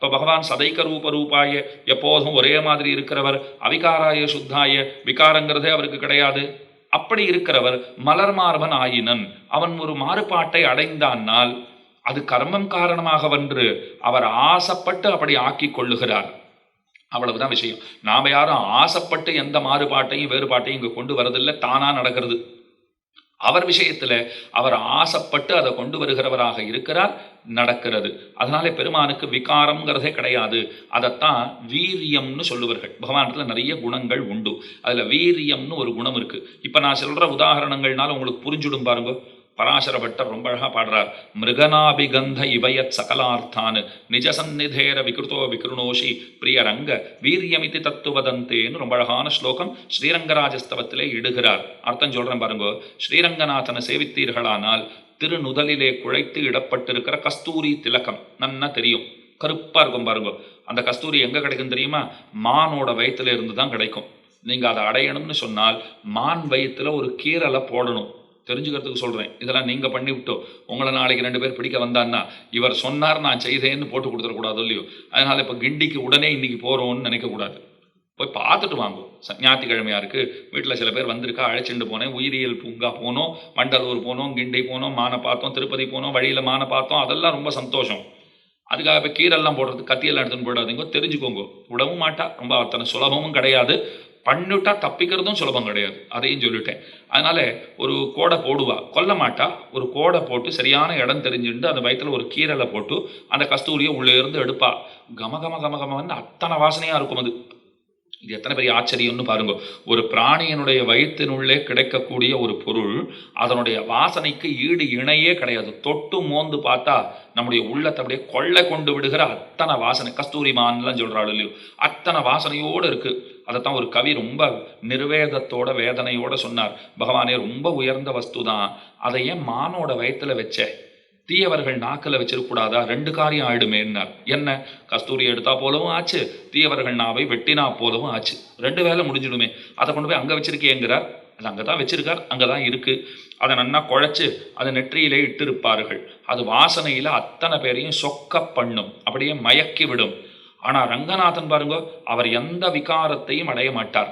இப்போ பகவான் சதைக்க ரூப ரூபாய எப்போதும் ஒரே மாதிரி இருக்கிறவர் அவிகாராய சுத்தாய விகாரங்கிறதே அவருக்கு கிடையாது. அப்படி இருக்கிறவர் மலர் மார்பன் ஆயினன். அவன் ஒரு மாறுபாட்டை அடைந்தானால் அது கர்மம் காரணமாக வென்று அவர் ஆசைப்பட்டு அப்படி ஆக்கி கொள்ளுகிறார். அவ்வளவுதான் விஷயம். நாம யாரும் ஆசைப்பட்டு எந்த மாறுபாட்டையும் வேறுபாட்டையும் இங்கே கொண்டு வரதில்லை. தானா நடக்கிறது. அவர் விஷயத்தில் அவர் ஆசைப்பட்டு அதை கொண்டு வருகிறவராக இருக்கிறார் நடக்கிறது. அதனால பெருமானுக்கு விகாரம்ங்கிறதே கிடையாது. அதைத்தான் வீரியம்னு சொல்லுவார்கள். பகவானத்தில் நிறைய குணங்கள் உண்டு. அதில் வீரியம்னு ஒரு குணம் இருக்குது இப்போ நான் சொல்கிற உதாரணங்கள்னால உங்களுக்கு புரிஞ்சுடும் பாருங்க. பராசர பட்டர் ரொம்ப அழகா பாடுறார். மிருகனாபிகந்த இவயத் நிஜ நிஜசந்நிதேர விகிருதோ விகிருணோஷி பிரியரங்க வீரியமிதி தத்துவதந்தேன்னு ரொம்ப அழகான ஸ்லோகம் ஸ்ரீரங்கராஜஸ்தவத்திலே இடுகிறார். அர்த்தம் சொல்கிறேன் பாருங்க ஸ்ரீரங்கநாதனை சேவித்தீர்களானால் திருநுதலிலே குழைத்து இடப்பட்டிருக்கிற கஸ்தூரி திலக்கம் நன்னா தெரியும். கருப்பாக இருக்கும் பாருங்க அந்த கஸ்தூரி எங்கே கிடைக்கும் தெரியுமா? மானோட வயிற்றுல இருந்து தான் கிடைக்கும். நீங்கள் அதை அடையணும்னு சொன்னால் மான் வயிற்றுல ஒரு கீரலை போடணும். தெரிஞ்சுக்கிறதுக்கு சொல்கிறேன் இதெல்லாம் நீங்கள் பண்ணிவிட்டோ. உங்களை நாளைக்கு ரெண்டு பேர் பிடிக்க வந்தான்னா இவர் சொன்னார் நான் செய்தேன்னு போட்டு கொடுத்துடக்கூடாது இல்லையோ. அதனால் இப்போ கிண்டிக்கு உடனே இன்றைக்கி போகிறோம்னு நினைக்கக்கூடாது. போய் பார்த்துட்டு வாங்கும் ஞாயிற்றுக்கிழமையாக இருக்குது வீட்டில் சில பேர் வந்திருக்கா அழைச்சிட்டு போனேன். உயிரியல் பூங்கா போனோம் வண்டலூர் போனோம் கிண்டி போனோம் மானை பார்த்தோம் திருப்பதி போனோம் வழியில் மானை பார்த்தோம். அதெல்லாம் ரொம்ப சந்தோஷம். அதுக்காக இப்போ கீரெல்லாம் போடுறது கத்தியெல்லாம் எடுத்துன்னு போயிடாதீங்க. தெரிஞ்சுக்கோங்க. விடவும் மாட்டா. ரொம்ப அத்தனை சுலபமும் கிடையாது. பண்ணிட்டா தப்பிக்கிறதும் சுலபம் கிடையாது. அதையும் சொல்லிட்டேன். அதனால ஒரு கோடை போடுவா. கொல்ல மாட்டா. ஒரு கோடை போட்டு சரியான இடம் தெரிஞ்சுட்டு அந்த வயித்துல ஒரு கீரலை போட்டு அந்த கஸ்தூரியை உள்ளே இருந்து எடுப்பா. கம கம கம கமன்னு அத்தனை வாசனையாக இருக்கும் அது. இது எத்தனை பெரிய ஆச்சரியம்னு பாருங்க. ஒரு பிராணியினுடைய வயிற்றினுள்ளே கிடைக்கக்கூடிய ஒரு பொருள் அதனுடைய வாசனைக்கு ஈடு இணையே கிடையாது. தொட்டு மோந்து பார்த்தா நம்முடைய உள்ளத்தை அப்படியே கொள்ளை கொண்டு விடுகிற அத்தனை வாசனை. கஸ்தூரிமான்லாம் சொல்கிறாள் இல்லையோ? அத்தனை வாசனையோடு இருக்குது அதைத்தான் ஒரு கவி ரொம்ப நிர்வேதத்தோட வேதனையோட சொன்னார். பகவானே ரொம்ப உயர்ந்த வஸ்து தான் அதை ஏன் மானோட வயித்துல வச்சேன் தீயவர்கள் நாக்கில் வச்சிருக்கூடாதா ரெண்டு காரியம் ஆயிடுமேன்னார் என்ன? கஸ்தூரி எடுத்தா போலவும் ஆச்சு. தீயவர்கள் நாவை வெட்டினா போலவும் ஆச்சு. ரெண்டு வேலை முடிஞ்சிடுமே. அதை கொண்டு போய் அங்கே வச்சிருக்கேங்கிறார். அது அங்கே தான் வச்சிருக்கார். அங்கே தான் இருக்கு. அதை நன்னா குழைச்சு அதை நெற்றியிலே இட்டிருப்பார்கள். அது வாசனையில் அத்தனை பேரையும் சொக்க பண்ணும். அப்படியே மயக்கி விடும். ஆனால் ரங்கநாதன் பாருங்க அவர் எந்த விகாரத்தையும் அடைய மாட்டார்.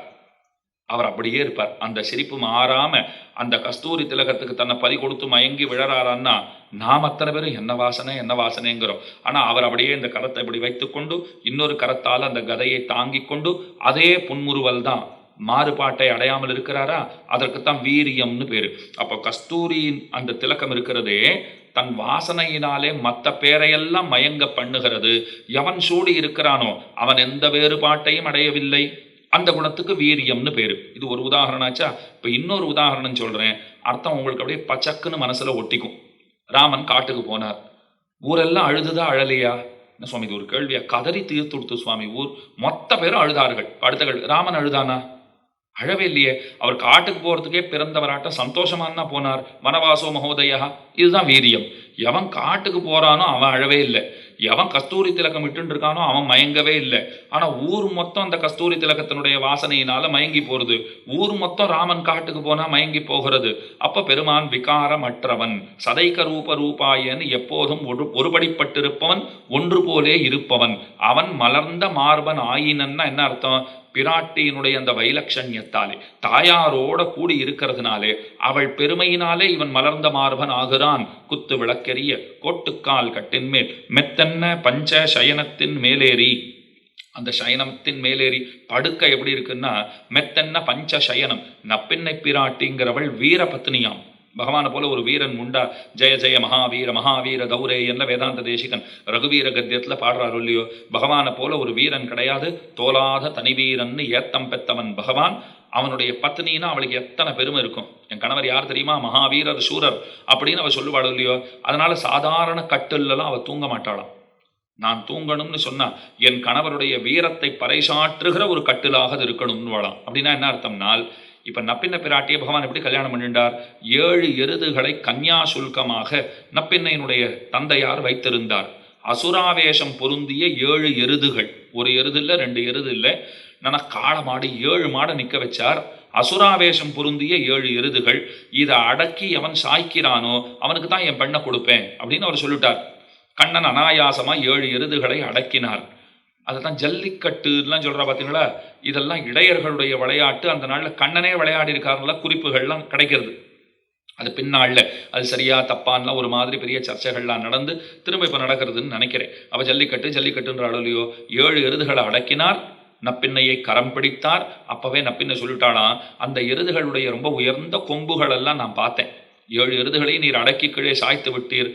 அவர் அப்படியே இருப்பார். அந்த சிரிப்பு மாறாம அந்த கஸ்தூரி திலகத்துக்கு தன்னை பறி கொடுத்து மயங்கி விழறாரான்னா நாம் அத்தனை பேரும் என்ன வாசனை என்ன வாசனைங்கிறோம். ஆனால் அவர் அப்படியே இந்த கரத்தை இப்படி வைத்துக்கொண்டு இன்னொரு கரத்தால் அந்த கதையை தாங்கிக் கொண்டு அதே புன்முறுவல் தான் மாறுபாட்டை அடையாமல் இருக்கிறாரா? அதற்குத்தான் வீரியம்னு பேர். அப்போ கஸ்தூரியின் அந்த திலக்கம் இருக்கிறதே தன் வாசனையினாலே மற்ற பேரையெல்லாம் மயங்க பண்ணுகிறது. எவன் சூடி இருக்கிறானோ அவன் எந்த வேறுபாட்டையும் அடையவில்லை. அந்த குணத்துக்கு வீரியம்னு பேர். இது ஒரு உதாரணமாச்சா இப்போ இன்னொரு உதாரணம் சொல்கிறேன் அர்த்தம் உங்களுக்கு அப்படியே பச்சக்குன்னு மனசில் ஒட்டிக்கும். ராமன் காட்டுக்கு போனார். ஊரெல்லாம் அழுதுதா அழலையா? என்ன சுவாமி இது ஒரு கேள்வியா? கதறி தீர்த்து கொடுத்து சுவாமி ஊர் மொத்த பேரும் அழுதார்கள். அடுத்த கேள்வி ராமன் அழுதானா? அழவே இல்லையே. அவர் காட்டுக்கு போறதுக்கே பிறந்தவராட்டம் சந்தோஷமானா போனார். வனவாசோ மகோதயா இதுதான் வீரியம். எவன் காட்டுக்கு போறானோ அவன் அழவே இல்லை. எவன் கஸ்தூரி திலகம் விட்டுன்னு இருக்கானோ அவன் மயங்கவே இல்லை. ஆனால் ஊர் மொத்தம் அந்த கஸ்தூரி திலகத்தினுடைய வாசனையினால மயங்கி போகிறது ஊர் மொத்தம் ராமன் காட்டுக்கு போனால் மயங்கி போகிறது. அப்போ பெருமான் விகாரமற்றவன். சதைக்க ரூப ரூபாயன்னு எப்போதும் ஒரு ஒருபடிப்பட்டிருப்பவன் ஒன்று போலே இருப்பவன். அவன் மலர்ந்த மார்பன் ஆயினன்னா என்ன அர்த்தம்? பிராட்டியினுடைய அந்த வைலட்சண்யத்தாலே தாயாரோட கூடி இருக்கிறதுனாலே அவள் பெருமையினாலே இவன் மலர்ந்த மார்பன் ஆகிறான். குத்து விளக்கெரிய கோட்டுக்கால் கட்டின் மேல் மெத்தன்ன பஞ்ச சயனத்தின் மேலேறி. அந்த சயனத்தின் மேலேறி படுக்க எப்படி இருக்குன்னா மெத்தன்ன பஞ்ச சயனம் நப்பெண்ணை பிராட்டிங்கிறவள் வீர பத்னியாம் பகவானை போல ஒரு வீரன் உண்டா? ஜெய ஜெய மகாவீர மகாவீர தௌரே என்ன வேதாந்த தேசிகன் ரகுவீர கத்தியத்தில் பாடுறாரு இல்லையோ? பகவானை போல ஒரு வீரன் கிடையாது. தோலாத தனி வீரன்னு ஏத்தம் பெத்தவன் பகவான். அவனுடைய பத்னின்னா அவளுக்கு எத்தனை பெருமை இருக்கும்? என் கணவர் யார் தெரியுமா? மகாவீரர் சூரர் அப்படின்னு அவள் சொல்லுவாள் இல்லையோ? அதனால சாதாரண கட்டிலெல்லாம் அவள் தூங்க மாட்டாளாம். நான் தூங்கணும்னு சொன்னா என் கணவருடைய வீரத்தை பறைசாற்றுகிற ஒரு கட்டிலாக இருக்கணும்னு வாழாம் அப்படின்னா என்ன அர்த்தம்னால் இப்போ நப்பின்ன பிராட்டியை பகவான் எப்படி கல்யாணம் பண்ணிட்டார்? ஏழு எருதுகளை கன்யா சுல்கமாக நப்பின்னையினுடைய தந்தையார் வைத்திருந்தார். அசுராவேஷம் பொருந்திய ஏழு எருதுகள். ஒரு எருது இல்லை ரெண்டு எருது இல்லை. நான் காளை மாடு ஏழு மாடை நிற்க வச்சார். அசுராவேஷம் பொருந்திய ஏழு எருதுகள். இதை அடக்கி அவன் சாய்க்கிறானோ அவனுக்கு தான் என் பெண்ணை கொடுப்பேன் அப்படின்னு அவர் சொல்லிட்டார். கண்ணன் அனாயாசமாக ஏழு எருதுகளை அடக்கினார். அதுதான் ஜல்லிக்கட்டுலாம் சொல்கிறா பார்த்தீங்களா இதெல்லாம் இடையர்களுடைய விளையாட்டு. அந்த நாளில் கண்ணனே விளையாடி இருக்காருல குறிப்புகள்லாம் கிடைக்கிறது. அது பின்னாளில். அது சரியா தப்பான்லாம் ஒரு மாதிரி பெரிய சர்ச்சைகள்லாம் நடந்து திரும்ப இப்போ நடக்கிறதுன்னு நினைக்கிறேன். அப்போ ஜல்லிக்கட்டு ஜல்லிக்கட்டுன்ற அளவுலையோ ஏழு எருதுகளை அடக்கினார். நப்பின்னையை கரம் பிடித்தார். அப்போவே நப்பின்னை சொல்லிட்டாலாம் அந்த எருதுகளுடைய ரொம்ப உயர்ந்த கொம்புகளெல்லாம் நான் பார்த்தேன். ஏழு எருதுகளை நீர் அடக்கி கீழே சாய்த்து விட்டீர்.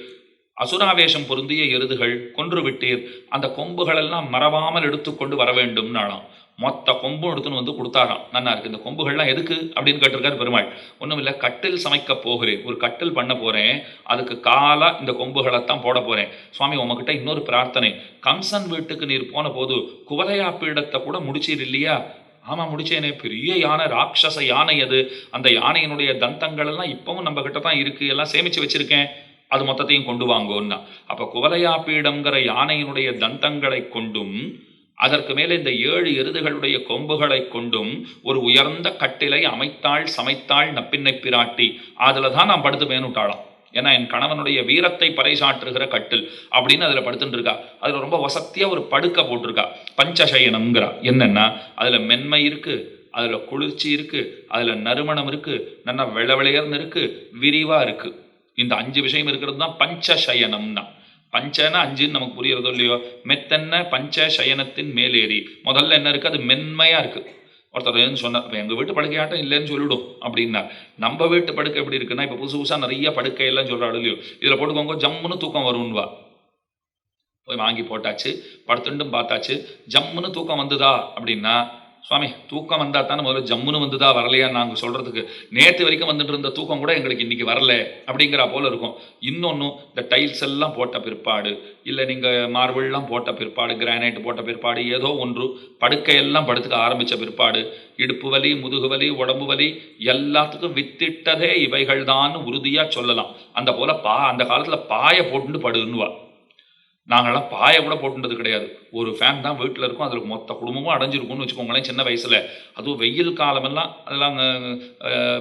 அசுராவேஷம் பொருந்திய எருதுகள் கொன்று விட்டீர். அந்த கொம்புகளெல்லாம் மறவாமல் எடுத்துக்கொண்டு வர வேண்டும்னாலாம் மொத்த கொம்பும் எடுத்துன்னு வந்து கொடுத்தாராம். நன்னா இருக்கு இந்த கொம்புகள்லாம் எதுக்கு? அப்படின்னு கேட்டிருக்காரு பெருமாள். ஒன்றும் இல்லை கட்டில் சமைக்க போகிறேன். ஒரு கட்டில் பண்ண போகிறேன் அதுக்கு காலாக இந்த கொம்புகளைத்தான் போட போகிறேன் சுவாமி உங்ககிட்ட இன்னொரு பிரார்த்தனை. கம்சன் வீட்டுக்கு நீர் போன போது குவலையா பீடத்தை கூட முடிச்சீர் இல்லையா? ஆமாம் முடிச்சேனே. பெரிய யானை ராட்சச யானை அது. அந்த யானையினுடைய தந்தங்கள் எல்லாம் இப்பவும் நம்ம கிட்ட தான் இருக்கு. எல்லாம் சேமிச்சு வச்சிருக்கேன். அது மொத்தத்தையும் கொண்டு வாங்கோன்னா. அப்போ குவலையா பீடம்ங்கிற யானையினுடைய தந்தங்களை கொண்டும் அதற்கு மேலே இந்த ஏழு எருதுகளுடைய கொம்புகளை கொண்டும் ஒரு உயர்ந்த கட்டிலை அமைத்தாள் சமைத்தாள் நப்பின்னை பிராட்டி. அதில் தான் நான் படுத்து மேனுட்டாளாம். ஏன்னா என் கணவனுடைய வீரத்தை பறைசாற்றுகிற கட்டில் அப்படின்னு அதில் படுத்துட்டு இருக்கா ரொம்ப வசத்தியாக ஒரு படுக்க போட்டிருக்கா. பஞ்சசயனம்ங்கிறா. என்னென்னா அதில் மென்மை இருக்குது அதில் குளிர்ச்சி இருக்குது அதில் நறுமணம் இருக்குது நல்லா வெள்ளவெளையர்னு இருக்குது விரிவாக இருக்குது இந்த அஞ்சு விஷயம் இருக்கிறது தான் பஞ்சசயனம்னா. பஞ்சன அஞ்சுன்னு நமக்கு புரியறதோ இல்லையோ? மெத்தன்ன பஞ்ச சயனத்தின் மேலேறி. முதல்ல என்ன இருக்குது அது மென்மையா இருக்கு. ஒருத்தர் சொன்னார் இப்போ எங்கள் வீட்டு படுக்கையாட்டம் இல்லைன்னு சொல்லிடும் அப்படின்னா நம்ம வீட்டு படுக்கை எப்படி இருக்குன்னா இப்போ புதுசு புதுசாக நிறைய படுக்கையெல்லாம் சொல்கிறாள் இல்லையோ? இதில் போட்டுக்கோங்க ஜம்முன்னு தூக்கம் வரும்னுவா. போய் வாங்கி போட்டாச்சு படுத்துண்டும் பார்த்தாச்சு ஜம்முன்னு தூக்கம் வந்துதா? அப்படின்னா சுவாமி தூக்கம் வந்தால் தானே முதல்ல ஜம்முன்னு வந்துதா வரலையா? நாங்கள் சொல்கிறதுக்கு நேற்று வரைக்கும் வந்துட்டு இருந்த தூக்கம் கூட எங்களுக்கு இன்றைக்கி வரல அப்படிங்கிற போல இருக்கும். இன்னொன்று இந்த டைல்ஸ் எல்லாம் போட்ட பிற்பாடு இல்லை நீங்கள் மார்பிள்லாம் போட்ட பிற்பாடு கிரானைட் போட்ட பிற்பாடு ஏதோ ஒன்று படுக்கையெல்லாம் படுத்துக்க ஆரம்பித்த பிற்பாடு இடுப்பு வலி முதுகு வலி உடம்பு வலி எல்லாத்துக்கும் வித்திட்டதே இவைகள் தான் உறுதியாக சொல்லலாம். அந்த போல் பா அந்த காலத்தில் பாயை போட்டுன்னு படுன்னுவா. நாங்கள்லாம் பாயை கூட போட்டுன்றது கிடையாது. ஒரு ஃபேன் தான் வீட்டில் இருக்கும் அதில் மொத்த குடும்பமும் அடைஞ்சிருக்கும்னு வச்சுக்கோங்களேன் சின்ன வயசில். அதுவும் வெயில் காலமெல்லாம் அதெல்லாம்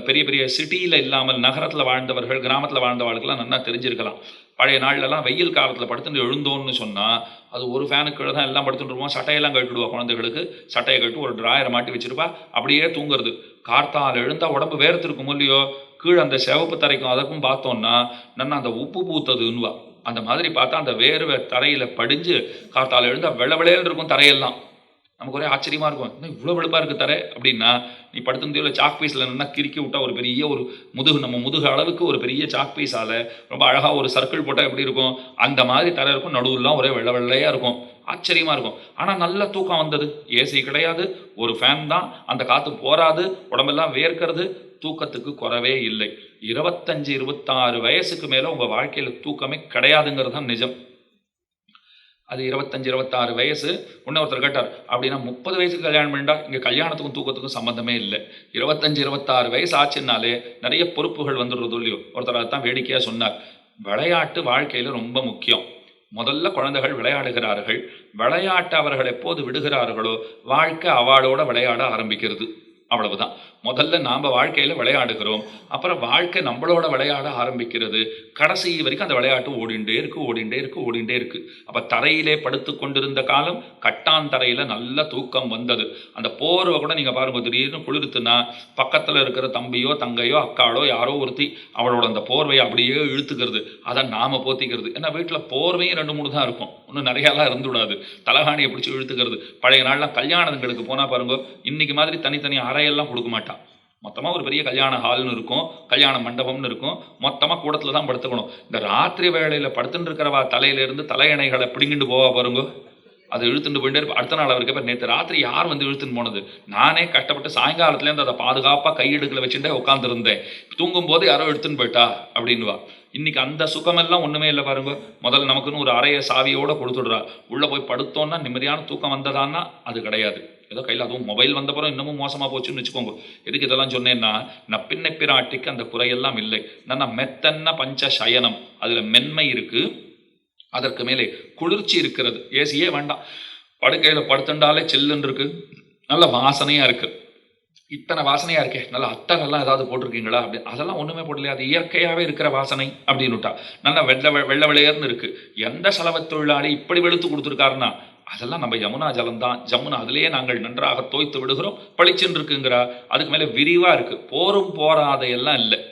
பெரிய பெரிய சிட்டியில் இல்லாமல் நகரத்தில் வாழ்ந்தவர்கள் கிராமத்தில் வாழ்ந்தவர்களுக்கெல்லாம் நல்லா தெரிஞ்சிருக்கலாம். பழைய நாள்லலாம் வெயில் காலத்தில் படுத்துட்டு எழுந்தோன்னு சொன்னால் அது ஒரு ஃபேனுக்கு கீழே தான் எல்லாம் படுத்துட்டு சட்டையெல்லாம் கட்டிடுவா குழந்தைகளுக்கு. சட்டையை கட்டு ஒரு ட்ராயரை மாட்டி வச்சுருப்பா. அப்படியே தூங்குறது. கார்த்தால் எழுந்தால் உடம்பு வேர்த்திருக்கும் இல்லையோ? கீழே அந்த சிவப்பு தரைக்கும் அதற்கும் பார்த்தோன்னா நன்னா அந்த உப்பு பூத்ததுன்னுவா. அந்த மாதிரி பார்த்தா அந்த வேர்வை தரையில் படிஞ்சு காத்தால் எழுந்தால் வெள்ள வெளையல் இருக்கும் தரையெல்லாம். நமக்கு ஒரே ஆச்சரியமாக இருக்கும். இன்னும் இவ்வளோ வெளுப்பாக இருக்குது தரை? அப்படின்னா நீ படுத்திருந்தியோல சாக் பீஸில் நின்னா கிறுக்கி விட்டா ஒரு பெரிய ஒரு முதுகு நம்ம முதுகு அளவுக்கு ஒரு பெரிய சாக் பீஸால் ரொம்ப அழகாக ஒரு சர்க்கிள் போட்டால் எப்படி இருக்கும்? அந்த மாதிரி தரை இருக்கும். நடுவுலாம் ஒரே வெள்ளை வெள்ளையாக இருக்கும். ஆச்சரியமாக இருக்கும். ஆனால் நல்ல தூக்கம் வந்தது. ஏசி கிடையாது. ஒரு ஃபேன் தான். அந்த காற்று போராது உடம்பெல்லாம் வேர்க்கிறது. தூக்கத்துக்கு குறவே இல்லை. இருபத்தஞ்சு இருபத்தாறு வயசுக்கு மேலே உங்கள் வாழ்க்கையில் தூக்கமே கிடையாதுங்கிறது தான் நிஜம். அது இருபத்தஞ்சு இருபத்தாறு வயசு. இன்னொருத்தர் கேட்டார் அப்படின்னா முப்பது வயசுக்கு கல்யாணம் பண்ணிட்டா இங்கே கல்யாணத்துக்கும் தூக்கத்துக்கும் சம்மந்தமே இல்லை. இருபத்தஞ்சு இருபத்தாறு வயசு ஆச்சுன்னாலே நிறைய பொறுப்புகள் வந்துடுறது இல்லையோ? ஒருத்தர் அதான் வேடிக்கையாக சொன்னார். விளையாட்டு வாழ்க்கையில் ரொம்ப முக்கியம். முதல்ல குழந்தைகள் விளையாடுகிறார்கள். விளையாட்டு அவர்கள் எப்போது விடுகிறார்களோ வாழ்க்கை அவளோட விளையாட ஆரம்பிக்கிறது. அவ்வளவுதான். முதல்ல நாம் வாழ்க்கையில் விளையாடுகிறோம். அப்புறம் வாழ்க்கை நம்மளோட விளையாட ஆரம்பிக்கிறது. கடைசி வரைக்கும் அந்த விளையாட்டு ஓடிண்டே இருக்கு ஓடிண்டே இருக்கு ஓடிண்டே இருக்கு. அப்போ தரையிலே படுத்து கொண்டிருந்த காலம் கட்டான் தரையில் நல்ல தூக்கம் வந்தது. அந்த போர்வை கூட நீங்கள் பாருங்கள் திடீர்னு குளிர்த்துனா பக்கத்தில் இருக்கிற தம்பியோ தங்கையோ அக்காளோ யாரோ ஒருத்தி அவளோட அந்த போர்வையை அப்படியே இழுத்துக்கிறது. அதை நாம் போத்திக்கிறது. ஏன்னா வீட்டில் போர்வையும் ரெண்டு மூணு தான் இருக்கும். இன்னும் நிறையாலாம் இருந்துவிடாது. தலகாணியை பிடிச்சி இழுத்துக்கிறது. பழைய நாள்லாம் கல்யாணங்களுக்கு போனால் பாருங்க இன்னைக்கு மாதிரி தனித்தனி அறையெல்லாம் கொடுக்க மாட்டான் மொத்தமாக ஒரு பெரிய கல்யாண ஹால்னு இருக்கும் கல்யாண மண்டபம்னு இருக்கும். மொத்தமாக கூடத்தில் தான் படுத்துக்கணும். இந்த ராத்திரி வேளையில் படுத்துட்டு இருக்கிறவா தலையிலேருந்து தலையணைகளை பிடிங்கிட்டு போவா பாருங்க. அதை இழுத்துட்டு போயிட்டே இருப்பா. அடுத்த நாள் அவருக்கு நேற்று ராத்திரி யார் வந்து இழுத்துன்னு போனது? நானே கஷ்டப்பட்டு சாயங்காலத்துலேருந்து அதை பாதுகாப்பாக கையெடுக்கலை வச்சுட்டே உட்காந்துருந்தேன் தூங்கும் போது யாரோ எடுத்துன்னு போயிட்டா அப்படின்னுவா. இன்னைக்கு அந்த சுகமெல்லாம் ஒன்றுமே இல்லை பாருங்க. முதல்ல நமக்குன்னு ஒரு அறைய சாவியோடு கொடுத்துடுறா. உள்ளே போய் படுத்தோன்னா நிம்மதியான தூக்கம் வந்ததான்னா அது கிடையாது. ஏதோ கையில் அதுவும் மொபைல் வந்தப்புறம் இன்னமும் மோசமாக போச்சுன்னு வச்சுக்கோங்க. எதுக்கு இதெல்லாம் சொன்னேன்னா நான் பின்ன பிராட்டிக்கு அந்த குறையெல்லாம் இல்லை. நான் மெத்தன்ன பஞ்ச சயனம் அதில் மென்மை இருக்கு. அதற்கு மேலே குளிர்ச்சி இருக்கிறது. ஏசியே வேண்டாம். படுக்கையில் படுத்துண்டாலே சில்லுன்னு இருக்கு. நல்ல வாசனையாக இருக்கு. இத்தனை வாசனையாக இருக்கே. நல்ல அத்தரெல்லாம் ஏதாவது போட்டிருக்கீங்களா? அப்படி அதெல்லாம் ஒன்றுமே போடலையா. அது இயற்கையாகவே இருக்கிற வாசனை அப்படின்னுட்டா நல்லா வெள்ளை வெள்ள வெள்ளை இருக்குது எந்த செலவு தொழிலாளி இப்படி வெளுத்து கொடுத்துருக்காருன்னா அதெல்லாம் நம்ம யமுனா ஜலம் தான் ஜமுனா அதிலேயே நாங்கள் நன்றாக தோய்த்து விடுகிறோம். பளிச்சுன்னு இருக்குங்கிறா அதுக்கு மேலே விரிவாக இருக்கு. போரும் போராத எல்லாம் இல்லை.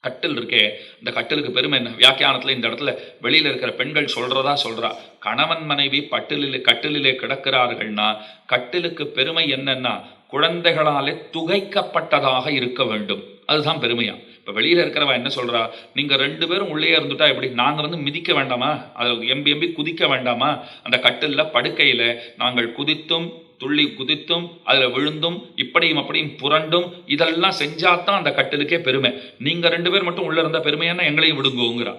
கட்டில் இருக்கே. இந்த கட்டிலுக்கு பெருமை என்ன? வியாக்கியானத்தில் இந்த இடத்துல வெளியில் இருக்கிற பெண்கள் சொல்றதா சொல்றா. கணவன் மனைவி பட்டிலில் கட்டிலிலே கிடக்கிறார்கள்னா கட்டிலுக்கு பெருமை என்னன்னா குழந்தைகளாலே துகைக்கப்பட்டதாக இருக்க வேண்டும். அதுதான் பெருமையா? இப்போ வெளியில் இருக்கிறவா என்ன சொல்கிறா நீங்கள் ரெண்டு பேரும் உள்ளே இருந்துட்டா எப்படி? நாங்கள் வந்து மிதிக்க வேண்டாமா? அது எம்பி எம்பி குதிக்க வேண்டாமா? அந்த கட்டிலில் படுக்கையில் நாங்கள் குதித்தும் துள்ளி குதித்தும் அதில் விழுந்தும் இப்படியும் அப்படியும் புரண்டும் இதெல்லாம் செஞ்சாதான் அந்த கட்டிலுக்கே பெருமை. நீங்கள் ரெண்டு பேர் மட்டும் உள்ளே இருந்தால் பெருமையான எங்களையும் விடுங்கோங்கிறா.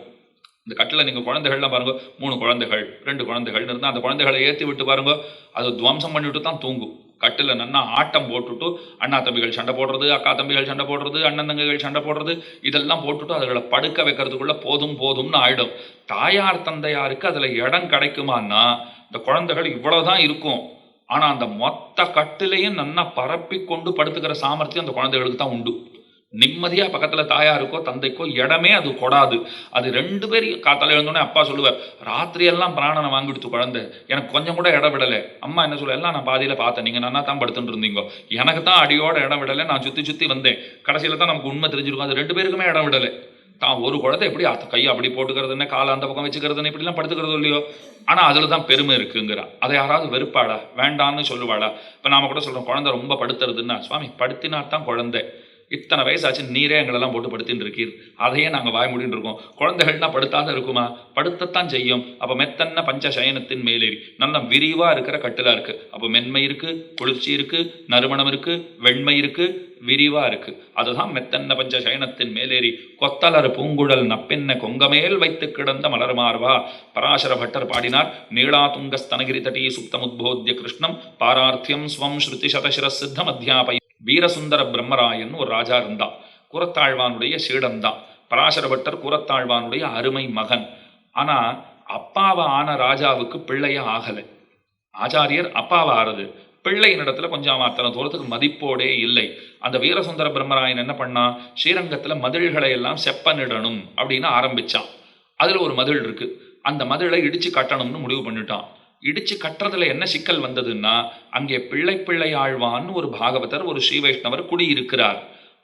இந்த கட்டில் நீங்கள் குழந்தைகள்லாம் பாருங்க. மூணு குழந்தைகள் ரெண்டு குழந்தைகள் இருந்தால் அந்த குழந்தைகளை ஏற்றி விட்டு பாருங்க. அது துவம்சம் பண்ணிவிட்டு தான் தூங்கும். கட்டில் நின்னா ஆட்டம் போட்டுட்டு அண்ணா தம்பிகள் சண்டை போடுறது அக்கா தம்பிகள் சண்டை போடுறது அண்ணன் தங்கைகள் சண்டை போடுறது இதெல்லாம் போட்டுட்டு அதுகளை படுக்க வைக்கிறதுக்குள்ள போதும் போதும்னு ஆயிடும். தாயார் தந்தையாருக்கு அதில் இடம் கிடைக்குமான்னா இந்த குழந்தைகள் இவ்வளோதான் இருக்கும். ஆனால் அந்த மொத்த கட்டிலையும் நன்னா பரப்பி கொண்டு படுத்துக்கிற சாமர்த்தியம் அந்த குழந்தைகளுக்கு தான் உண்டு. நிம்மதியா பக்கத்துல தாயாருக்கோ தந்தைக்கோ இடமே அது கொடாது. அது ரெண்டு பேரையும் காத்தால எழுந்தோடனே அப்பா சொல்லுவார் ராத்திரியெல்லாம் பிராணனை வாங்கிடுத்து குழந்தை. எனக்கு கொஞ்சம் கூட இடம் விடலை. அம்மா என்ன சொல்ல எல்லாம் நான் பாதியில பார்த்தேன். நீங்க நன்னா தான் படுத்துட்டு இருந்தீங்க. எனக்கு தான் அடியோட இடம் விடலை. நான் சுத்தி சுத்தி வந்தேன். கடைசியில தான் நமக்கு உண்மை தெரிஞ்சிருக்கும். அது ரெண்டு பேருக்குமே இடம் விடலை. தான் ஒரு குழந்தை எப்படி அத்த கையை அப்படி போட்டுக்கிறதுன்னு காலை அந்த பக்கம் வச்சுக்கிறதுன்னு இப்படிலாம் படுத்துக்கிறது இல்லையோ? ஆனால் அதில் தான் பெருமை இருக்குங்கிறா அதை யாராவது வெறுப்பாடா வேண்டான்னு சொல்லுவாடா இப்போ நாம கூட சொல்கிறோம் குழந்தை ரொம்ப படுத்துறதுன்னா சுவாமி படுத்தினா தான் குழந்தை. இத்தனை வயசாச்சு நீரே எங்களெல்லாம் போட்டு படுத்தின்னு இருக்கீர். அதையே நாங்கள் வாய் முடின்னு இருக்கோம். குழந்தைகள்னா படுத்தாத இருக்குமா? படுத்தத்தான் செய்யும். அப்போ மெத்தன்ன பஞ்ச சயனத்தின் மேலேறி நல்ல விரிவாக இருக்கிற கட்டிலா இருக்கு. அப்போ மென்மை இருக்கு குளிர்ச்சி இருக்கு நறுமணம் இருக்கு வெண்மை இருக்கு விரிவா இருக்கு. அதுதான் மெத்தன்ன பஞ்ச சயனத்தின் மேலேறி கொத்தலர் பூங்குழல் நப்பென்ன கொங்கமேல் வைத்து கிடந்த மலர்மார்வா பராசர பட்டர் பாடினார் நீளாதுங்க ஸ்தனகிரி தட்டி சுப்தமுத்போத்திய கிருஷ்ணம் பாரார்த்தியம் ஸ்வம் ஸ்ருதி சதசிர சித்தம் அத்தியாபய வீரசுந்தர பிரம்மராயன் ஒரு ராஜா இருந்தான் குரத்தாழ்வானுடைய சீடன்தான். பராசரபட்டர் குரத்தாழ்வானுடைய அருமை மகன். ஆனால் அப்பாவை ஆன ராஜாவுக்கு பிள்ளைய ஆகலை. ஆச்சாரியர் அப்பாவை ஆறுது. பிள்ளையினிடத்துல கொஞ்சம் அத்தனை தூரத்துக்கு மதிப்போடே இல்லை. அந்த வீரசுந்தர பிரம்மராயன் என்ன பண்ணா? ஸ்ரீரங்கத்தில் மதில்களை எல்லாம் செப்பனிடணும் அப்படின்னு ஆரம்பிச்சான். அதில் ஒரு மதில் இருக்கு. அந்த மதிலை இடிச்சு கட்டணும்னு முடிவு பண்ணிட்டான். இடிச்சு கட்டுறதுல என்ன சிக்கல் வந்ததுன்னா அங்கே பிள்ளை பிள்ளை ஆழ்வான்னு ஒரு பாகவதர் ஒரு ஸ்ரீ வைஷ்ணவர் குடியிருக்கிறார்.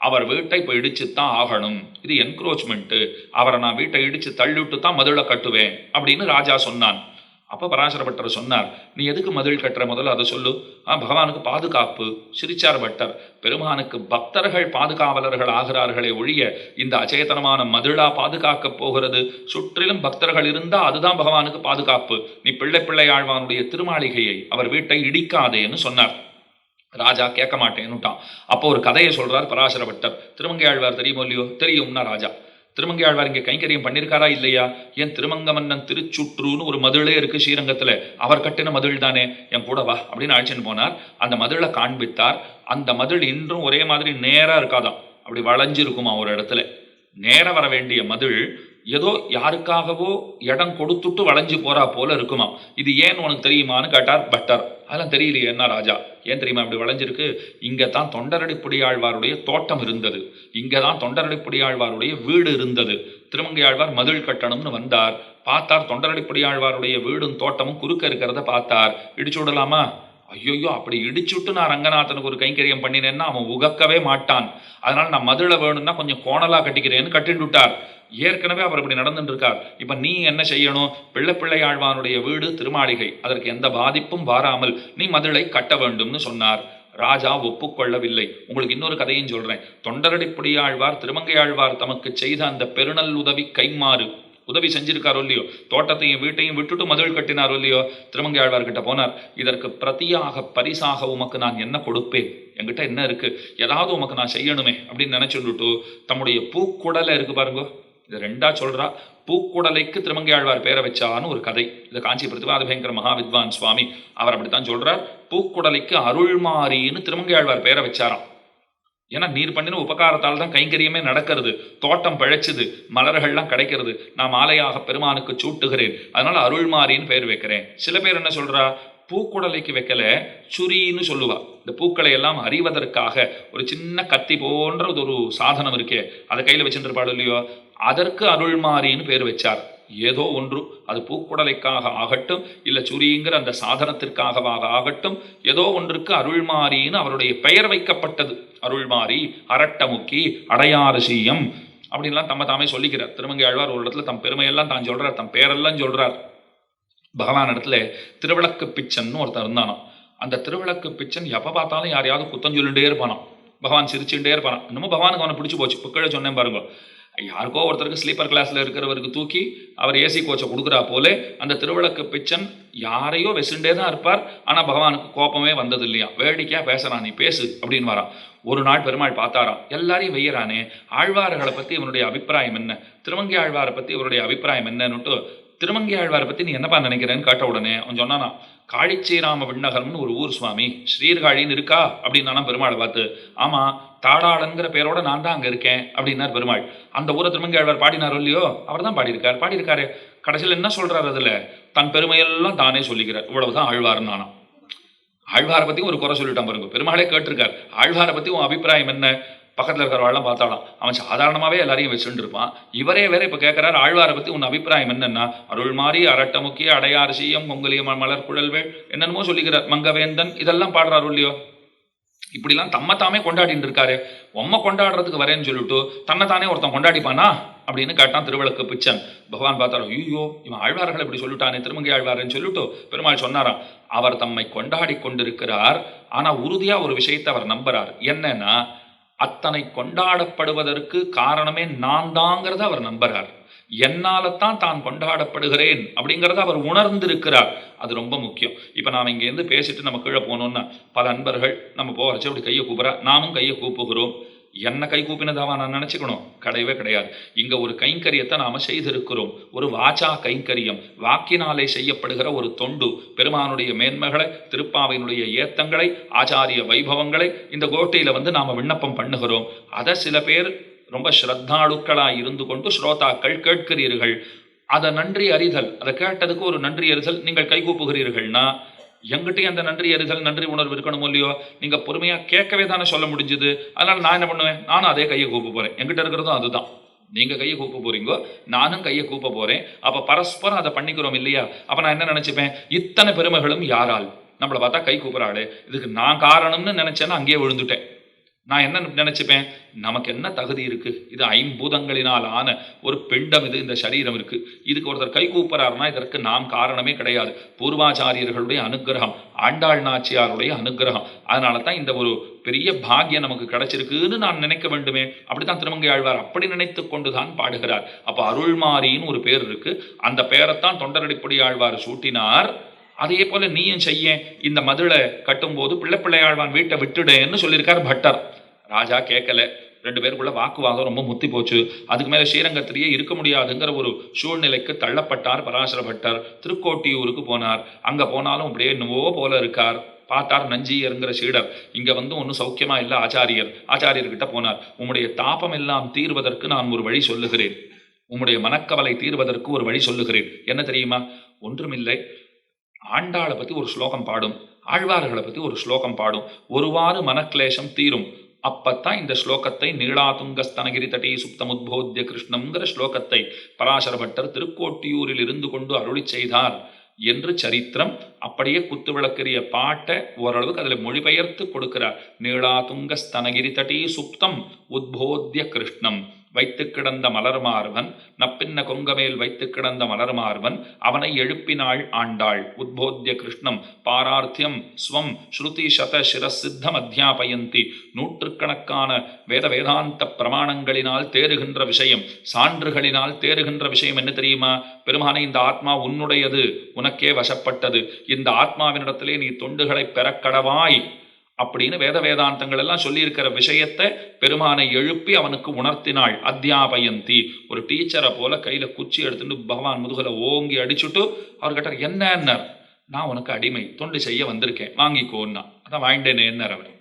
அவர் வீட்டை இப்போ இடிச்சு தான் ஆகணும். இது என்க்ரோச்மெண்ட்டு அவரை நான் வீட்டை இடிச்சு தள்ளிவிட்டு தான் மதுளை கட்டுவேன் அப்படின்னு ராஜா சொன்னான். அப்போ பராசர பட்டர் சொன்னார் நீ எதுக்கு மதில் கட்டுற முதல்ல அதை சொல்லு. ஆ பகவானுக்கு பாதுகாப்பு சிரிச்சார் பட்டர். பெருமானுக்கு பக்தர்கள் பாதுகாவலர்கள் ஆகிறார்களே ஒழிய இந்த அச்சேதனமான மதிழா பாதுகாக்க போகிறது. சுற்றிலும் பக்தர்கள் இருந்தால் அதுதான் பகவானுக்கு பாதுகாப்பு. நீ பிள்ளை பிள்ளை ஆழ்வானுடைய திருமாளிகையை அவர் வீட்டை இடிக்காதேன்னு சொன்னார். ராஜா கேட்க மாட்டேன்னுட்டான். அப்போ ஒரு கதையை சொல்றார் பராசர பட்டர் திருமங்கை ஆழ்வார் தெரியுமோ இல்லையோ? தெரியும்னா ராஜா. திருமங்கை ஆழ்வார் இங்கே கைங்கரியம் பண்ணியிருக்காரா இல்லையா? ஏன் திருமங்க மன்னன் திருச்சுற்றுன்னு ஒரு மதுளே இருக்கு ஸ்ரீரங்கத்தில். அவர் கட்டின மதில் தானே? என் கூட வா அப்படின்னு அழைச்சின்னு போனார். அந்த மதுளை காண்பித்தார். அந்த மதில் இன்றும் ஒரே மாதிரி நேராக இருக்காதாம். அப்படி வளைஞ்சிருக்குமா ஒரு இடத்துல. நேர வர வேண்டிய மதில் ஏதோ யாருக்காகவோ இடம் கொடுத்துட்டு வளைஞ்சு போறா போல இருக்குமா இது ஏன் உனக்கு தெரியுமான்னு கேட்டார் பட்டர். அதெல்லாம் தெரியலையே என்ன ராஜா? ஏன் தெரியுமா இப்படி வளைஞ்சிருக்கு? இங்கே தான் தொண்டரடிப்புடியாழ்வாருடைய தோட்டம் இருந்தது. இங்கே தான் தொண்டரடிப்புடியாழ்வாருடைய வீடு இருந்தது. திருமங்கை ஆழ்வார் மதில் கட்டணும்னு வந்தார். பார்த்தார் தொண்டரடிப்புடியாழ்வாருடைய வீடும் தோட்டமும் குறுக்க இருக்கிறத பார்த்தார். இடிச்சு விடலாமா? ஐயோயோ அப்படி இடிச்சுட்டு நான் ரங்கநாதனுக்கு ஒரு கைங்கரியம் பண்ணினேன்னா அவன் உகக்கவே மாட்டான். அதனால் நான் மதுளை வேணும்னா கொஞ்சம் கோணலாக கட்டிக்கிறேன்னு கட்டிட்டு விட்டார். ஏற்கனவே அவர் இப்படி நடந்துட்டு இருக்கார் இப்ப நீ என்ன செய்யணும்? பிள்ளை வீடு திருமாளிகை. அதற்கு எந்த பாதிப்பும் வாராமல் நீ மதுளை கட்ட வேண்டும்னு சொன்னார். ராஜா ஒப்புக்கொள்ளவில்லை. உங்களுக்கு இன்னொரு கதையும் சொல்றேன். தொண்டரடிப்புடியாழ்வார் திருமங்கையாழ்வார் தமக்கு செய்த அந்த பெருநல் உதவி கைமாறு உதவி செஞ்சிருக்காரோ இல்லையோ? தோட்டத்தையும் வீட்டையும் விட்டுட்டு மதுள் கட்டினாரோ இல்லையோ? திருமங்கையாழ்வார் கிட்ட போனார். இதற்கு பிரதியாக பரிசாக உமக்கு நான் என்ன கொடுப்பேன்? என்கிட்ட என்ன இருக்கு? ஏதாவது உமக்கு நான் செய்யணுமே அப்படின்னு நினைச்சுட்டு தம்முடைய பூக்குடலை இருக்கு பாருங்க. இது ரெண்டா சொல்றா. பூக்குடலைக்கு திருமங்கை ஆழ்வார் பேரை வச்சான்னு ஒரு கதை. இது காஞ்சி பிரதிபாத பயங்கர மகாவித்வான் சுவாமி அவர் அப்படித்தான் சொல்றார். பூக்குடலைக்கு அருள்மாரின்னு திருமங்கை ஆழ்வார் பேரை வச்சாராம். ஏன்னா நீர் பண்ணின உபகாரத்தால் தான் கைங்கரியமே நடக்கிறது. தோட்டம் பழைச்சுது. மலர்கள்லாம் கிடைக்கிறது. நான் மாலையாக பெருமானுக்கு சூட்டுகிறேன். அதனால அருள்மாரின்னு பேர் வைக்கிறேன். சில பேர் என்ன சொல்றா? பூக்குடலைக்கு வைக்கல சுரின்னு சொல்லுவா. இந்த பூக்களை எல்லாம் அறிவதற்காக ஒரு சின்ன கத்தி போன்ற ஒரு சாதனம் இருக்கே அதை கையில் வச்சுருப்பாடு இல்லையோ? அதற்கு அருள்மாரின்னு பேர் வச்சார். ஏதோ ஒன்று. அது பூக்குடலைக்காக ஆகட்டும் இல்லை சுரிங்கிற அந்த சாதனத்திற்காகவாக ஆகட்டும் ஏதோ ஒன்றுக்கு அருள்மாரின்னு அவருடைய பெயர் வைக்கப்பட்டது. அருள்மாரி அரட்டமுக்கி அடையாரசியம் அப்படின்லாம் தம்ம தாமே சொல்லிக்கிறார். திருமங்கை ஆழ்வார் ஒரு இடத்துல தம் பெருமையெல்லாம் தான் சொல்றார் தம் பேரெல்லாம் சொல்றார். பகவான் இடத்துல திருவிளக்கு பிச்சன்னு ஒருத்தன் இருந்தானாம் அந்த திருவிளக்கு பிச்சன் எப்போ பார்த்தாலும் யாரையாவது குத்தம் சொல்லிகிட்டே இருப்பானாம். பகவான் சிரிச்சுட்டே இருப்பானாம். இன்னமும் பகவானுக்கு அவனை பிடிச்சி போச்சு. இப்போ கீழே சொன்னேன் பாருங்க. யாருக்கோ ஒருத்தருக்கு ஸ்லீப்பர் கிளாஸில் இருக்கிறவருக்கு தூக்கி அவர் ஏசி கோச்சை கொடுக்குறா போலே அந்த திருவிளக்கு பிச்சன் யாரையோ வெசுண்டே தான் இருப்பார். ஆனால் பகவானுக்கு கோபமே வந்தது இல்லையா வேடிக்கையாக பேசுகிறான் நீ பேசு அப்படின்னு வரான். ஒரு நாள் பெருமாள் பார்த்தாராம். எல்லாரையும் வெய்யறானே. ஆழ்வார்களை பற்றி இவனுடைய அபிப்பிராயம் என்ன? திருவங்கி ஆழ்வாரை பற்றி இவருடைய அபிப்பிராயம் என்னன்னுட்டு திருமங்கி ஆழ்வாரை பற்றி நீ என்னப்பா நினைக்கிறேன்னு கேட்ட உடனே அவன் சொன்னானா காழிச்சீராம விண்ணகரம்னு ஒரு ஊர் சுவாமி ஸ்ரீர்காழின்னு இருக்கா? அப்படின்னா பெருமாளை பார்த்து. ஆமாம் தாடாளங்கிற பேரோட நான் தான் அங்கே இருக்கேன் அப்படின்னார் பெருமாள். அந்த ஊரை திருமங்கி ஆழ்வார் பாடினாரோ இல்லையோ அவர் தான் பாடியிருக்கார் பாடியிருக்காரு. கடைசியில் என்ன சொல்கிறார் அதில்? தன் பெருமையெல்லாம் தானே சொல்லிக்கிறார் இவ்வளவுதான் ஆழ்வார்னு நானும் ஆழ்வாரை பற்றி ஒரு குறை சொல்லிட்டான் பாருங்க பெருமாளே கேட்டிருக்கார். ஆழ்வாரை பற்றி உன் அபிப்பிராயம் என்ன? பக்கத்தில் இருக்கிறவாள்லாம் பார்த்தாலாம். அவன் சாதாரணமாகவே எல்லாரையும் வச்சுட்டு இருப்பான் இவரே வேற இப்போ கேட்குறாரு ஆழ்வாரை பற்றி உன் அபிப்பிராயம் என்னென்னா அருள் மாறி அரட்ட முக்கிய அடையாறு சீயம் மலர் குழல்வேள் என்னென்னமோ சொல்லிக்கிறார். மங்கவேந்தன் இதெல்லாம் பாடுறாரு இல்லையோ? இப்படிலாம் தம்ம தாமே கொண்டாடிட்டு இருக்காரு. உம்மை கொண்டாடுறதுக்கு வரேன்னு சொல்லிட்டு தன்னைத்தானே ஒருத்தன் கொண்டாடிப்பானா? அப்படின்னு கேட்டான் திருவிளக்கு பிச்சன். பகவான் பார்த்தாரோ ஐயோ இவன் ஆழ்வார்கள் இப்படி சொல்லிட்டானே திருமங்கை ஆழ்வாருன்னு சொல்லிட்டு பெருமாள் சொன்னாராம். அவர் தம்மை கொண்டாடி கொண்டிருக்கிறார் ஆனால் உறுதியாக ஒரு விஷயத்தை அவர் நம்புறார். என்னன்னா அத்தனை கொண்டாடப்படுவதற்கு காரணமே நான் தாங்கிறத அவர் நம்புகிறார் என்னால தான் தான் கொண்டாடப்படுகிறேன் அப்படிங்கிறத அவர் உணர்ந்திருக்கிறார். அது ரொம்ப முக்கியம். இப்போ நாம் இங்கேருந்து பேசிட்டு நம்ம கீழே போனோம்னா பல அன்பர்கள் நம்ம போகிறச்சு அப்படி கையை கூப்புறா நாமும் கையை கூப்புகிறோம். என்ன கைகூப்பினதாவா நான் நினச்சிக்கணும். கிடையவே கிடையாது. இங்கே ஒரு கைங்கரியத்தை நாம் செய்திருக்கிறோம். ஒரு வாச்சா கைங்கரியம். வாக்கினாலே செய்யப்படுகிற ஒரு தொண்டு. பெருமானுடைய மேன்மைகளை திருப்பாவையினுடைய ஏத்தங்களை ஆச்சாரிய வைபவங்களை இந்த கோட்டையில் வந்து நாம் விண்ணப்பம் பண்ணுகிறோம். அதை சில பேர் ரொம்ப ஸ்ரத்தாளுக்களாக இருந்து கொண்டு ஸ்ரோதாக்கள் கேட்கிறீர்கள். அதை நன்றி அறிதல். அதை கேட்டதுக்கு ஒரு நன்றி அறிதல். நீங்கள் கைகூப்புகிறீர்கள்னா எங்கிட்டையும் அந்த நன்றி அறிதல் நன்றி உணர்வு இருக்கணும் இல்லையோ நீங்கள் பொறுமையாக கேட்கவே தானே சொல்ல முடிஞ்சுது. அதனால் நான் என்ன பண்ணுவேன்? நானும் அதே கையை கூப்ப போகிறேன் எங்கிட்ட இருக்கிறதும் அதுதான். நீங்கள் கையை கூப்ப போகிறீங்கோ நானும் கையை கூப்ப போகிறேன் அப்போ பரஸ்பரம் அதை பண்ணிக்கிறோம் இல்லையா? அப்போ நான் என்ன நினச்சிப்பேன்? இத்தனை பெருமைகளும் யாரால்? நம்மளை பார்த்தா கை கூப்பிட்றாடு இதுக்கு நான் காரணம்னு நினச்சேன்னா அங்கேயே விழுந்துட்டேன். நான் என்ன நினைச்சுப்பேன்? நமக்கு என்ன தகுதி இருக்கு? இது ஐம்பூதங்களினால் ஆன ஒரு பிண்டம் இது இந்த சரீரம் இருக்கு. இதுக்கு ஒருத்தர் கை கூப்புறாருன்னா இதற்கு நாம் காரணமே கிடையாது. பூர்வாச்சாரியர்களுடைய அனுகிரகம் ஆண்டாள் நாச்சியாருடைய அனுகிரகம் அதனால தான் இந்த ஒரு பெரிய பாக்கியம் நமக்கு கிடைச்சிருக்குன்னு நான் நினைக்க வேண்டுமே. அப்படித்தான் திருமங்கை ஆழ்வார் அப்படி நினைத்து கொண்டுதான் பாடுகிறார். அப்ப அருள்மாரின்னு ஒரு பேர் இருக்கு. அந்த பேரைத்தான் தொண்டரடிப்படி ஆழ்வார் சூட்டினார். அதே போல நீயும் செய்ய இந்த மதுளை கட்டும்போது பிள்ளை பிள்ளையாழ்வான் வீட்டை விட்டுடேன்னு சொல்லியிருக்கார் பட்டர். ராஜா கேட்கல. ரெண்டு பேருக்குள்ள வாக்குவாதம் ரொம்ப முத்தி போச்சு. அதுக்கு மேல ஸ்ரீரங்கத்திலேயே இருக்க முடியாதுங்கிற ஒரு சூழ்நிலைக்கு தள்ளப்பட்டார் பராசர பட்டர் திருக்கோட்டியூருக்கு போனார். அங்க போனாலும் அப்படியே என்னவோ போல இருக்கார். பார்த்தார் நஞ்சியருங்கிற சீடர். இங்க வந்து ஒன்றும் சௌக்கியமா இல்லை ஆச்சாரியர். ஆச்சாரியர்கிட்ட போனார். உம்முடைய தாபம் எல்லாம் தீர்வதற்கு நான் ஒரு வழி சொல்லுகிறேன். உம்முடைய மனக்கவலை தீர்வதற்கு ஒரு வழி சொல்லுகிறேன். என்ன தெரியுமா? ஒன்றுமில்லை. ஆண்டாளை பத்தி ஒரு ஸ்லோகம் பாடும். ஆழ்வார்களை பத்தி ஒரு ஸ்லோகம் பாடும். ஒருவாறு மனக்லேசம் தீரும். அப்பத்தான் இந்த ஸ்லோகத்தை நீளாதுங்கஸ்தனகிரி தட்டி சுப்தமுத்போத்திய கிருஷ்ணங்கிற ஸ்லோகத்தை பராசர பட்டர் திருக்கோட்டியூரில் இருந்து கொண்டு அருளி செய்தார் என்று சரித்திரம் அப்படியே குத்து விளக்கரிய பாட்டை ஓரளவுக்கு அதில் மொழிபெயர்த்து கொடுக்கிறார். நீளாதுங்கஸ்தனகிரி தட்டி சுப்தம் உத்போத்திய கிருஷ்ணம். வைத்து கிடந்த மலர்மார்வன் நப்பின்ன கொங்கமேல் வைத்து கிடந்த மலர்மார்வன் அவனை எழுப்பினாள் ஆண்டாள். உத்போத்திய கிருஷ்ணம் பாரார்த்தியம் ஸ்வம் ஸ்ருதி சத சிரசித்தம் அத்தியாபயந்தி நூற்றுக்கணக்கான வேத வேதாந்த பிரமாணங்களினால் தேறுகின்ற விஷயம் சான்றுகளினால் தேறுகின்ற விஷயம் என்ன தெரியுமா? பெருமானை இந்த ஆத்மா உன்னுடையது உனக்கே வசப்பட்டது. இந்த ஆத்மாவினிடத்திலே நீ தொண்டுகளை பெறக்கடவாய். அப்படின்னு வேத வேதாந்தங்கள் எல்லாம் சொல்லியிருக்கிற விஷயத்தை பெருமானை எழுப்பி அவனுக்கு உணர்த்தினாள். அத்தியாபயந்தி. ஒரு டீச்சரை போல கையில குச்சி எடுத்துட்டு பகவான் முதுகலை ஓங்கி அடிச்சுட்டு அவர் கேட்டார் என்னன்னார்? நான் உனக்கு அடிமை. தொண்டு செய்ய வந்திருக்கேன். வாங்கிக்கோன்னா. அதான் வாங்கிட்டேனேன்னார் அவர்.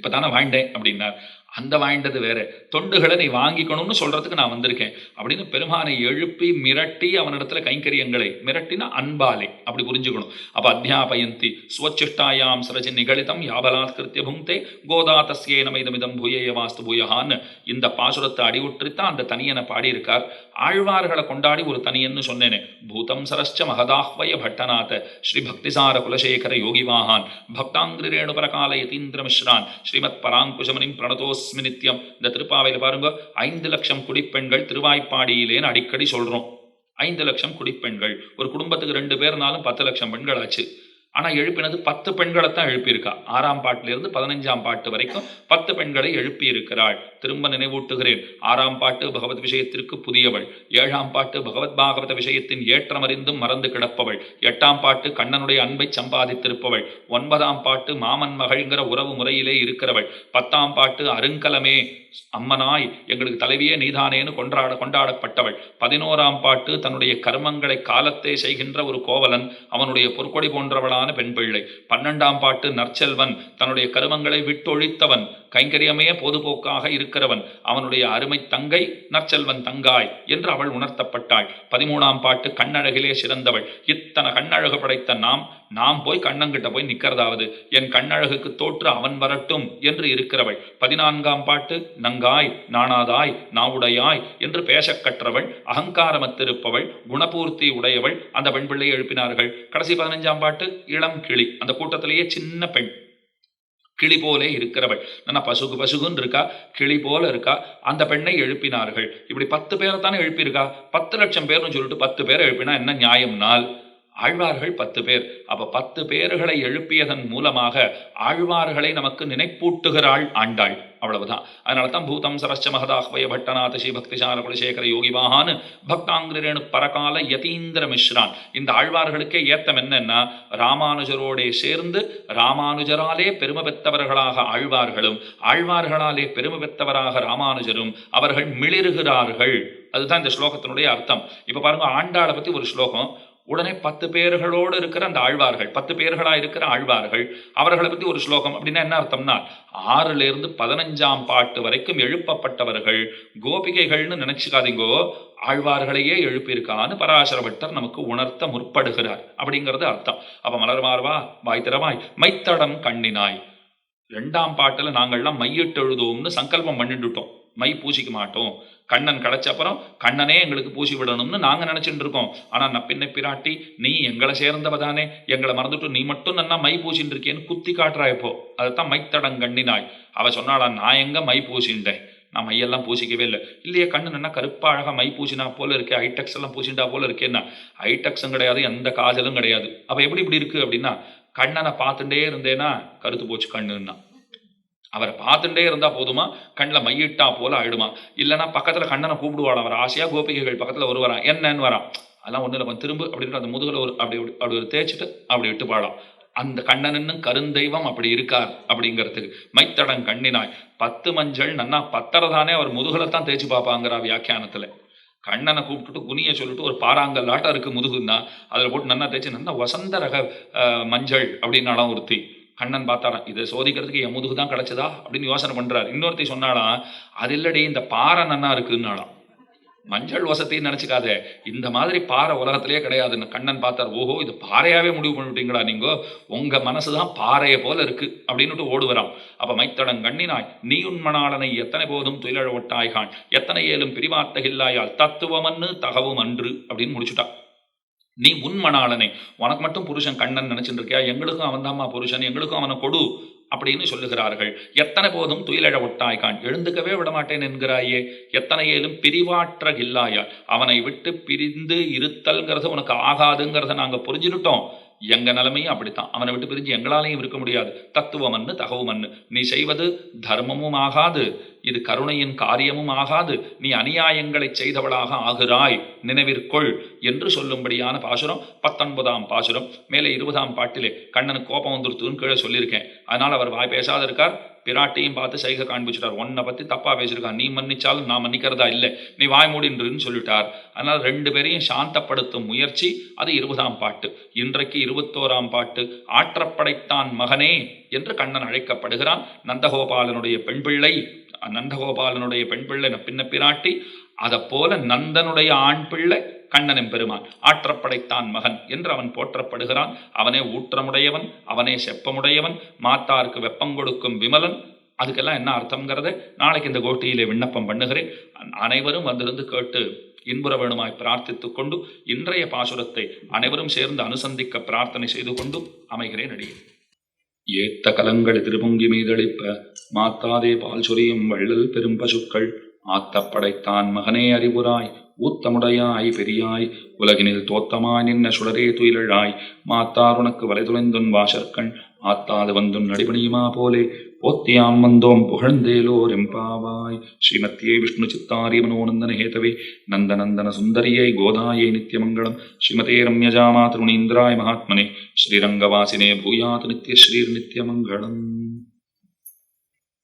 இப்பதானே வாங்கிட்டேன். அப்படின்னார். அந்த வாங்கிட்டது வேற. தொண்டுகளை நீ வாங்கிக்கணும்னு சொல்றதுக்கு நான் வந்திருக்கேன். அப்படின்னு பெருமானை எழுப்பி மிரட்டி அவனிடத்துல கைங்கரியங்களை மிரட்டினா அன்பாலே அப்படி புரிஞ்சுக்கணும். அப்ப அத்தியாபயந்தி ஸ்வச்சிஷ்டாயாம் சரஜி நிகழிதம் யாபலாத் கிருத்திய புங்கே கோதா தஸ்யே நமைதமிதம் பூயேய வாஸ்து பூயஹான்னு. இந்த பாசுரத்தை அடிவுற்றித்தான் அந்த தனியனை பாடியிருக்கார். ஆழ்வார்களை கொண்டாடி ஒரு தனியன்னு சொன்னேனே. பூதம் சரஸ்ச மகதாஹ்வய பட்டநாத ஸ்ரீ பக்திசார குலசேகர யோகிவாகான் பக்தாங்கிரேணு ரேணுபரகால யதீந்திர மிஸ்ரான் ஸ்ரீமத் பராங்குஷமனின் பிரணதோஸ் நித்யம் இந்த திருப்பாவையில் பாருங்க ஐந்து லட்சம் குடிப்பெண்கள் திருவாய்ப்பாடியிலேன்னு அடிக்கடி சொல்றோம். ஐந்து லட்சம் குடிப்பெண்கள். ஒரு குடும்பத்துக்கு ரெண்டு பேர்னாலும் பத்து லட்சம் பெண்கள் ஆச்சு ஆனால் எழுப்பினது பத்து பெண்களை தான் எழுப்பியிருக்கா. ஆறாம் பாட்டிலிருந்து பதினஞ்சாம் பாட்டு வரைக்கும் பத்து பெண்களை எழுப்பியிருக்கிறாள். திரும்ப நினைவூட்டுகிறேன். ஆறாம் பாட்டு பகவத் விஷயத்திற்கு புதியவள். ஏழாம் பாட்டு பகவத் பாகவத விஷயத்தின் ஏற்றமறிந்தும் மறந்து கிடப்பவள். எட்டாம் பாட்டு கண்ணனுடைய அன்பை சம்பாதித்திருப்பவள். ஒன்பதாம் பாட்டு மாமன் மகள்ங்கிற உறவு முறையிலே இருக்கிறவள். பத்தாம் பாட்டு அருங்கலமே. அம்மனாய் எங்களுக்கு தலைவியே நீதானேன்னு கொண்டாட கொண்டாடப்பட்டவள். பதினோராம் பாட்டு தன்னுடைய கர்மங்களை காலத்தே செய்கின்ற ஒரு கோவலன். அவனுடைய பொற்கொடி போன்றவளான பெண் பிள்ளை. பன்னெண்டாம் பாட்டு நற்செல்வன் தன்னுடைய கருமங்களை விட்டொழித்தவன் கைங்கரியமே பொதுபோக்காக இருக்கிறவன் அவனுடைய அருமை தங்கை நற்செல்வன் தங்காய் என்று அவள் உணர்த்தப்பட்டாள். பதிமூணாம் பாட்டு கண்ணழகிலே சிறந்தவள். இத்தனை கண்ணழகு படைத்த நாம் நாம் போய் கண்ணங்கிட்ட போய் நிற்கிறதாவது என் கண்ணழகுக்கு தோற்று அவன் வரட்டும் என்று இருக்கிறவள். பதினான்காம் பாட்டு நங்காய் நாணாதாய் நாவுடையாய் என்று பேசக் கற்றவள் அகங்காரமத்திருப்பவள் குணபூர்த்தி உடையவள் அந்த பெண் பிள்ளையை எழுப்பினார்கள். கடைசி பதினஞ்சாம் பாட்டு இளம் கிளி. அந்த கூட்டத்திலேயே சின்ன பெண். கிளி போலே இருக்கிறவள். நல்லா பசுகு பசுகுன்னு இருக்கா? கிளி போல இருக்கா? அந்த பெண்ணை எழுப்பினார்கள். இப்படி பத்து பேரை தானே எழுப்பியிருக்கா? பத்து லட்சம் பேர்னு சொல்லிட்டு பத்து பேரை எழுப்பினா என்ன நியாயம்னால் ஆழ்வார்கள் பத்து பேர். அப்ப பத்து பேர்களை எழுப்பியதன் மூலமாக ஆழ்வார்களை நமக்கு நினைப்பூட்டுகிறாள் ஆண்டாள். அவ்வளவுதான். அதனால தான் பூதம் சரஸ்ச மகதாஹ்வய பட்டநாத ஸ்ரீ பக்திசார குலசேகர யோகிவாகான்னு பக்தாங்கிரேணு பரகால யதீந்திர மிஸ்ரான் இந்த ஆழ்வார்களுக்கே ஏத்தம் என்னன்னா ராமானுஜரோடே சேர்ந்து ராமானுஜராலே பெருமை பெற்றவர்களாக ஆழ்வார்களும் ஆழ்வார்களாலே பெருமை பெற்றவராக ராமானுஜரும் அவர்கள் மிளிர்கிறார்கள். அதுதான் இந்த ஸ்லோகத்தினுடைய அர்த்தம். இப்ப பாருங்க ஆண்டாளை பற்றி ஒரு ஸ்லோகம். உடனே பத்து பேர்களோடு இருக்கிற அந்த ஆழ்வார்கள் பத்து பேர்களா இருக்கிற ஆழ்வார்கள் அவர்களை பத்தி ஒரு ஸ்லோகம். அப்படின்னா என்ன அர்த்தம்னா ஆறுல இருந்து பதினஞ்சாம் பாட்டு வரைக்கும் எழுப்பப்பட்டவர்கள் கோபிகைகள்னு நினைச்சுக்காதீங்கோ ஆழ்வார்களையே எழுப்பியிருக்கான்னு பராசர பட்டர் நமக்கு உணர்த்த முற்படுகிறார். அப்படிங்கிறது அர்த்தம். அப்ப மலர் மார்வா வாய் திறவாய் மைத்தடம் கண்ணினாய். ரெண்டாம் பாட்டுல நாங்கள்லாம் மையிட்டு எழுதுவோம்னு சங்கல்பம் பண்ணிட்டுட்டோம். மை பூசிக்க மாட்டோம். கண்ணன் கிடைச்ச அப்புறம் கண்ணனே எங்களுக்கு பூசி விடணும்னு நாங்கள் நினச்சிட்டு இருக்கோம். ஆனா நப்பின்னை பிராட்டி நீ எங்களை சேர்ந்தவ தானே. எங்களை மறந்துட்டு நீ மட்டும் நன்னா மை பூசின்னு இருக்கேன்னு குத்தி காட்டுறா இப்போ. அதைத்தான் மைத்தடங்கண்ணினாய் அவ சொன்னாளா நான் எங்கே மை பூசிண்டேன் நான் மையெல்லாம் பூசிக்கவே இல்லை. இல்லையே கண்ணு என்ன கருப்பா அழகாக மை பூசினா போல இருக்கே. ஹைடெக்ஸ் எல்லாம் பூசிண்டா போல இருக்கேன்னா? ஹைடெக்ஸும் கிடையாது எந்த காஜலும் கிடையாது. அப்போ எப்படி இப்படி இருக்கு? அப்படின்னா கண்ணனை பார்த்துட்டே இருந்தேன்னா கருத்து போச்சு கண்ணுன்னா. அவரை பார்த்துட்டே இருந்தா போதுமா? கண்ணில் மையிட்டா போல ஆயிடுமா? இல்லைன்னா பக்கத்துல கண்ணனை கூப்பிடுவாள் அவர்? ஆசையா கோபிகைகள் பக்கத்துல வருவாராம் என்னன்னு வரான். அதெல்லாம் ஒன்றும் இல்லை கொஞ்சம் திரும்ப அப்படின்ட்டு அந்த முதுகில் ஒரு அப்படி அப்படி ஒரு தேய்ச்சிட்டு அப்படி விட்டு பாடாம் அந்த கண்ணனும் கருந்தெய்வம் அப்படி இருக்கார் அப்படிங்கிறதுக்கு மைத்தடம் கண்ணினாய். பத்து மஞ்சள் நன்னா பத்தரை தானே அவர் முதுகுல தான் தேய்ச்சி பார்ப்பாங்கிறா வியாக்கியானத்தில். கண்ணனை கூப்பிட்டுட்டு குனியை சொல்லிட்டு ஒரு பாறாங்கல் இருக்குது முதுகுன்னா அதில் போட்டு நன்னா தேய்ச்சி நன்னா வசந்த ரக மஞ்சள் அப்படின்னாலாம் ஒருத்தி கண்ணன் பார்த்தாராம் இதை சோதிக்கிறதுக்கு என் முதுகு தான் கிடச்சதா? அப்படின்னு யோசனை பண்ணுறாரு இன்னொருத்தி சொன்னாலாம் அது இல்லடி இந்த பாறை நன்னா இருக்குன்னாலாம் மஞ்சள் வசத்தின்னு நினச்சிக்காத இந்த மாதிரி பாறை உலகத்திலே கிடையாதுன்னு கண்ணன் பார்த்தார். ஓஹோ இது பாறையாவே முடிவு பண்ணிவிட்டீங்களா உங்கள் மனசு தான் பாறையை போல இருக்கு அப்படின்னுட்டு ஓடுவராம். அப்போ மைத்தடங் கண்ணினாய் நீ எத்தனை போதும் துயிலழ ஒட்டாய்கான்? எத்தனை ஏலும் பிரிவாத்தகில்லாயால் தத்துவமன்னு தகவும் அன்று அப்படின்னு முடிச்சுட்டா. நீ உன்மணாளனை உனக்கு மட்டும் புருஷன் கண்ணன் நினைச்சுட்டு இருக்கியா எங்களுக்கும் அவன்தாம்மா புருஷன் எங்களுக்கும் அவனை கொடு அப்படின்னு சொல்லுகிறார்கள். எத்தனை போதும் துயிலழ ஒட்டாய்கான் எழுந்துக்கவே விடமாட்டேன் என்கிறாயே. எத்தனை ஏலும் பிரிவாற்ற இல்லாயா அவனை விட்டு பிரிந்து இருத்தல்ங்கிறது உனக்கு ஆகாதுங்கிறத நாங்கள் புரிஞ்சுக்கிட்டோம். எங்க நிலைமையும் அப்படித்தான். அவனை விட்டு பிரிஞ்சு எங்களாலையும் இருக்க முடியாது. தத்துவமன்னு தகவுமன்னு. நீ செய்வது தர்மமும் ஆகாது. இது கருணையின் காரியமும் ஆகாது. நீ அநியாயங்களை செய்தவளாக ஆகிறாய். நினைவிற்கொள் என்று சொல்லும்படியான பாசுரம் பத்தொன்பதாம் பாசுரம். மேலே இருபதாம் பாட்டிலே கண்ணனுக்கு கோபம் வந்துருத்துன்னு கீழே சொல்லியிருக்கேன். அதனால் அவர் வாய் பேசாத இருக்கார். பிராட்டியும் பார்த்து சைகை காண்பிச்சுட்டார். உன்னை பற்றி தப்பாக பேசியிருக்கான். நீ மன்னிச்சாலும் நான் மன்னிக்கிறதா இல்லை. நீ வாய் மூடின்றுன்னு சொல்லிட்டார். அதனால் ரெண்டு பேரையும் சாந்தப்படுத்தும் முயற்சி அது இருபதாம் பாட்டு. இன்றைக்கு இருபத்தோராம் பாட்டு. ஆற்றப்படைத்தான் மகனே என்று கண்ணன் அழைக்கப்படுகிறான். நந்தகோபாலனுடைய பெண் பிள்ளை நந்தகோபாலனுடைய பெண் பிள்ளை பின்ன பிராட்டி அதை போல நந்தனுடைய ஆண் பிள்ளை கண்ணனும் பெருமான். ஆற்றப்படைத்தான் மகன் என்று அவன் போற்றப்படுகிறான். அவனே ஊற்றமுடையவன் அவனே செப்பமுடையவன் மாத்தாருக்கு வெப்பம் கொடுக்கும் விமலன். அதுக்கெல்லாம் என்ன அர்த்தங்கிறத நாளைக்கு இந்த கோட்டியிலே விண்ணப்பம் பண்ணுகிறேன். அனைவரும் வந்திருந்து கேட்டு இன்புற வேணுமாய் பிரார்த்தித்து கொண்டு இன்றைய பாசுரத்தை அனைவரும் சேர்ந்து அனுசந்திக்க பிரார்த்தனை செய்து கொண்டு அமைகிறேன் நடிகை ஏத்த கலங்கள் திருபொங்கி மீதளிப்ப மாத்தாதே பால் சொரியும் வள்ளல் பெரும் பசுக்கள் ஆத்தப்படைத்தான் மகனே அறிவுராய் ஊத்தமுடையாய் பெரியாய். உலகினில் தோத்தமாய் நின்ன சுடரே துயிலழாய். மாத்தார் உனக்கு வலைதுளைந்துன் வாசற்கண் ஆத்தாது வந்துன் நடிபணியுமா போலே. போத்தியாம் வந்தோம் புகழ்ந்தேலோர் எம்பாவாய். ஸ்ரீமத்தியே விஷ்ணு சித்தாரி மனோநந்தன ஹேதவே. நந்தநந்தன சுந்தரியை கோதாயை நித்யமங்கலம். ஸ்ரீமதே ரம்யஜாமா திருணீந்திராய மகாத்மனே. ஸ்ரீரங்கவாசினே பூயாத் நித்யஸ்ரீர் நித்யமங்கலம்.